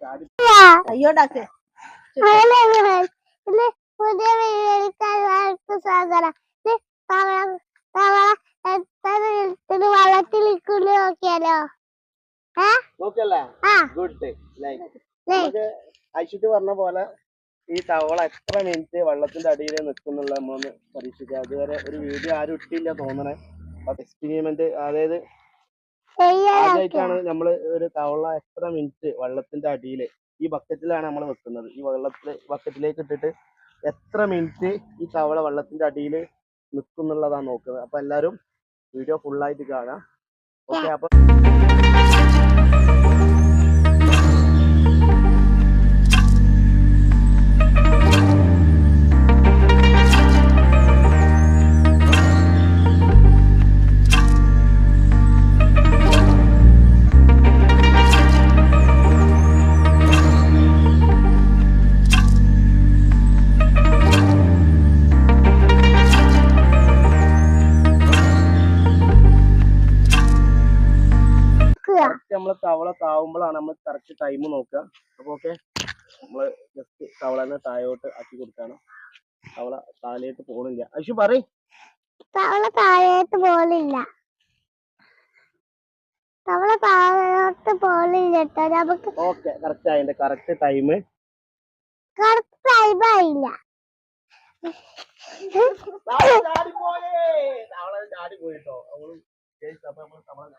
ചാടി അയ്യോണ്ടാക്ക് പുതിയ വീടുകൾക്ക് സ്വാഗതം വെള്ളത്തിലിക്കൊണ്ട് നോക്കിയാലോ? ആ. ഗുഡ് ലൈക്ക് ഐശ്വര്യ പറഞ്ഞ പോലെ ഈ തവള എത്ര മിനിറ്റ് വെള്ളത്തിന്റെ അടിയിൽ നിൽക്കുന്നുള്ള നമ്മളൊന്ന് പരീക്ഷിക്കുക അതുവരെ ഒരു വീഡിയോ ആരും ഇട്ടില്ല തോന്നണേ. എക്സ്പെരിമെന്റ് അതായത് ആദ്യമായിട്ടാണ് നമ്മൾ ഒരു തവള എത്ര മിനിറ്റ് വെള്ളത്തിന്റെ അടിയിൽ ഈ ബക്കറ്റിലാണ് നമ്മൾ വെക്കുന്നത്. ഈ വെള്ളത്തിൽ ബക്കറ്റിലേക്ക് ഇട്ടിട്ട് എത്ര മിനിറ്റ് ഈ തവള വെള്ളത്തിന്റെ അടിയിൽ നിൽക്കുന്നുള്ളതാണ് നോക്കുന്നത്. അപ്പൊ എല്ലാരും വീഡിയോ ഫുള്ളായിട്ട് കാണാം. ഓക്കെ അപ്പൊ നമ്മൾ തവള താവുമ്പോഴാണ് നമ്മൾ കറക്റ്റ് ടൈം നോക്കുക അപ്പൊ ഓക്കെ നമ്മൾ ജസ്റ്റ് തവളനെ താഴോട്ട് ആക്കി കൊടുക്കാണ്. തവള താഴേട്ട് പോണില്ല. അശു പറയ്. തവള താഴോട്ട് പോലില്ല തവള താഴോട്ട് പോണില്ല കേട്ടോ നമുക്ക് ഓക്കെ കറക്റ്റ് ആയിണ്ട് കറക്റ്റ് ടൈം കറക്റ്റ് ടൈം ആയില്ല. വിടേ. കിട്ടിട്ടോ തവളനെ?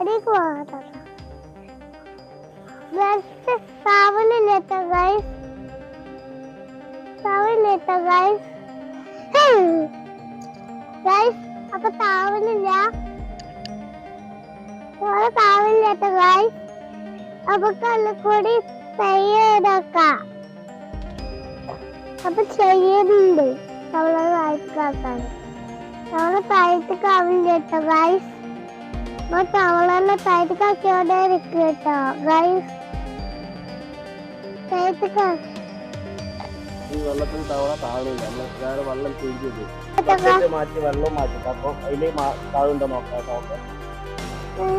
അടിക്ക് പോകാട്ടോ ജസ്റ്റ് താവലില്ലേട്ടോ ഗൈസ് താവലില്ലേട്ടോ ഗൈസ് ഗൈസ് അപ്പൊ താവലില്ല. ഓളെ താവലില്ലേട്ടോ ഗൈസ് അപ്പൊ കള്ളക്കൂടി തയ്യാറാക്കാം. അപ്പൊ ചെയ്യുന്നുണ്ട്. അവളെ വായിക്കാക്കാൻ തവള താഴത്ത് കാവില്ല കേട്ടോ ഗൈസ് അപ്പൊ അവളെന്നെ താഴത്ത് കാക്കിയോടെ ഇരിക്കും കേട്ടോ ഗൈസ് താഴത്ത് ഈ വെള്ളത്തിൽ തവള താഴുന്നില്ല നമ്മൾ വേറെ വെള്ളം ചേഞ്ച് ചെയ്തു. മാറ്റി വെള്ളം മാറ്റി അപ്പൊ അതിൽ താഴുണ്ടോ നോക്കാം ഓക്കെ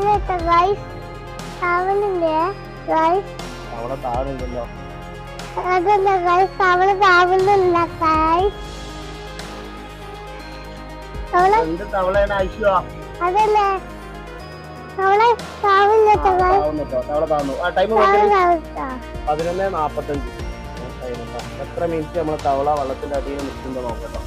കേട്ടോ ഗൈസ് താവലില്ലേ ഗൈസ് തവള താഴുന്നില്ലല്ലോ അതല്ല ഗൈസ് തവള താവലില്ല ഗൈസ് തവള എന്ത് തവളയാണ് ഐശ്വ അതല്ലേ? പതിനൊന്ന് നാപ്പത്തഞ്ച്. എത്ര മിനിറ്റ് നമ്മളെ തവള വള്ളത്തിന്റെ അടിയിൽ നിൽക്കുന്നുണ്ടോ നോക്കട്ടോ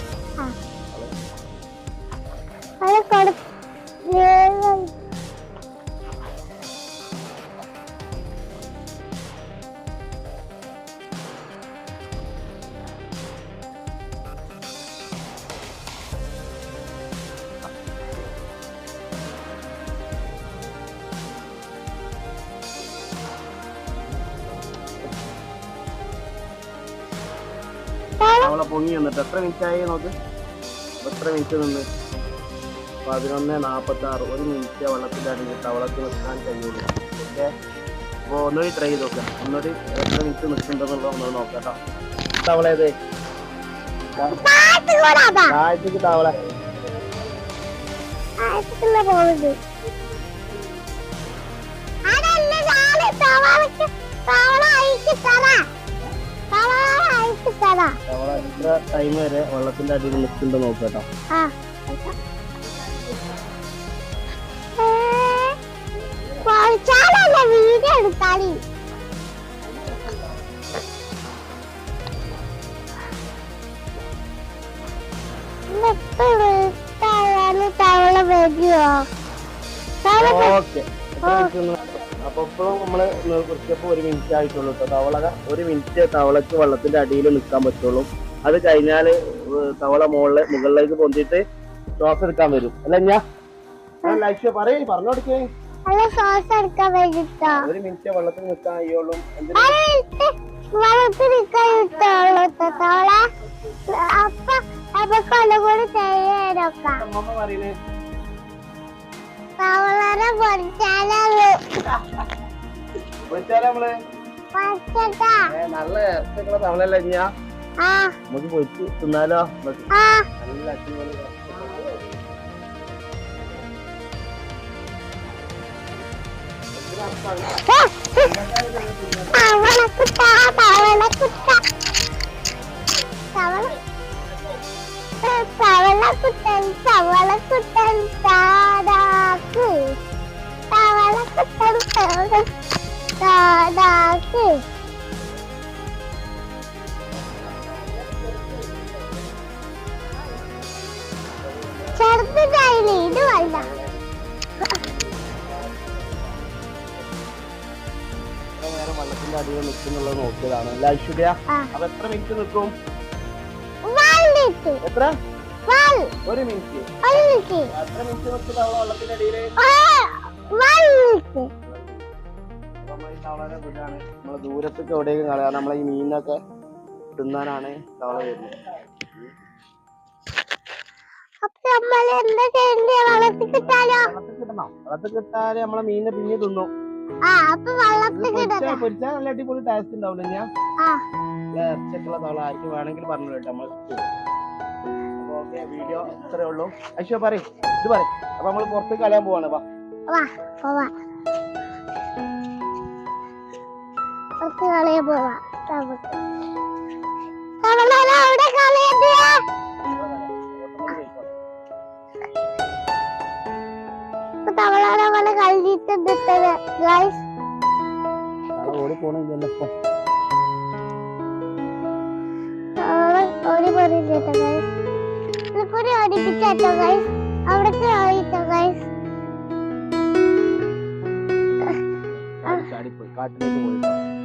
അത് പൊങ്ങി വന്നിട്ട്. എത്ര മിനിറ്റ് ആയി നോക്ക്? എത്ര മിനിറ്റ് നിന്ന്? പതിനൊന്ന് നാൽപ്പത്തി ആറ് ഒരു മിനിറ്റ് വെള്ളത്തിന്റെ അടിയിൽ തവളക്ക് നിൽക്കാൻ കഴിയുള്ളൂ. ഓക്കെ? അപ്പോൾ ഒന്നുകൂടി ട്രൈ ചെയ്ത് നോക്കാം. ഒന്നുകൂടി എത്ര മിനിറ്റ് നിൽക്കുന്നുണ്ടെന്നുള്ളത് ഒന്ന് നോക്കാം കേട്ടോ തവള ഏത് താഴത്തേക്ക് തവള പോകുന്നത് തവള തവള തവള എത്ര ടൈം വരെ വെള്ളത്തിന്റെ അടിയിൽ നിൽക്കുന്നുണ്ടോ നോക്കട്ടോ വീഡിയോ എടുത്താലി? തവള വരുമോ ഓക്കെ. അപ്പൊ ഇപ്പോഴും നമ്മൾ കുറച്ചപ്പോ ഒരു മിനിറ്റ് ആയിട്ടുള്ളൂ കേട്ടോ തവള ഒരു മിനിറ്റ് തവളക്ക് വെള്ളത്തിന്റെ അടിയിൽ നിൽക്കാൻ പറ്റുള്ളൂ. അത് കഴിഞ്ഞാൽ തവള മുകളിലെ മുകളിലേക്ക് പൊന്തിയിട്ട് ശ്വാസം എടുക്കാൻ വരും. അല്ല ഞാൻ ലക്ഷ്യം പറയേ പറഞ്ഞു കൊടുക്കേ. ഒരു മിനിറ്റ് വെള്ളത്തിൽ നിൽക്കാൻ കഴിയുള്ളൂ. എന്തിനാ? വളർത്തി നിൽക്കാൻ തവള. അപ്പൊ അപ്പൊ തവളനെ നമ്മൾ? ഏ, നല്ല ഇറച്ചിക്കുള്ള തവളല്ല നമുക്ക് പൊരിച്ച് തിന്നാലോ? നല്ല അടിപൊളി തവളക്കുട്ട തവള താടാക്ക് തവളക്കുട്ടൻ ചെറുതായില്ലേ ഇത് നേരം വെള്ളത്തിന്റെ അടിയിൽ നിൽക്കുന്നുള്ളത് നോക്കിയതാണ്. അല്ല ഐശ്വര്യ. അപ്പൊ എത്ര മിനിറ്റ് നിൽക്കും? എത്ര? ഒരു മിനിറ്റ് എത്ര മിനിറ്റ് നിൽക്കും തവള വെള്ളത്തിന്റെ അടിയിൽ? നമ്മളെ ദൂരത്തേക്ക് എവിടെയെങ്കിലും കളയാം. നമ്മളെ ഈ മീനൊക്കെ തിന്നാനാണ് തവള വരുന്നത്. വെള്ളത്തിൽ കിട്ടാൽ നമ്മളെ മീനിനെ പിന്നെ തിന്നും. പൊരിച്ചാൽ നല്ല അടിപൊളി ടേസ്റ്റ് ഉണ്ടാവില്ല ഞാൻ തവള ആർക്ക് വേണമെങ്കിൽ പറഞ്ഞു കേട്ടോ നമ്മൾ വീഡിയോ ഇത്രേ ഉള്ളൂ. അശ്വ പറയും ഇത് പറയും. അപ്പൊ നമ്മൾ പുറത്ത് കളയാൻ പോവാണ് വാ. വാ പോവാ കുറച്ച് കളയെ പോവാ നമുക്ക് അവിടെ ഗൈസ് ഓടി ഗൈസ് ഓടിപ്പിച്ചോ ഗൈസ് അവിടേക്ക് ഓടിട്ടോ ഗൈസ് ചാടി- ചാടിപ്പോയി കാട്ടിലേക്ക് പോയി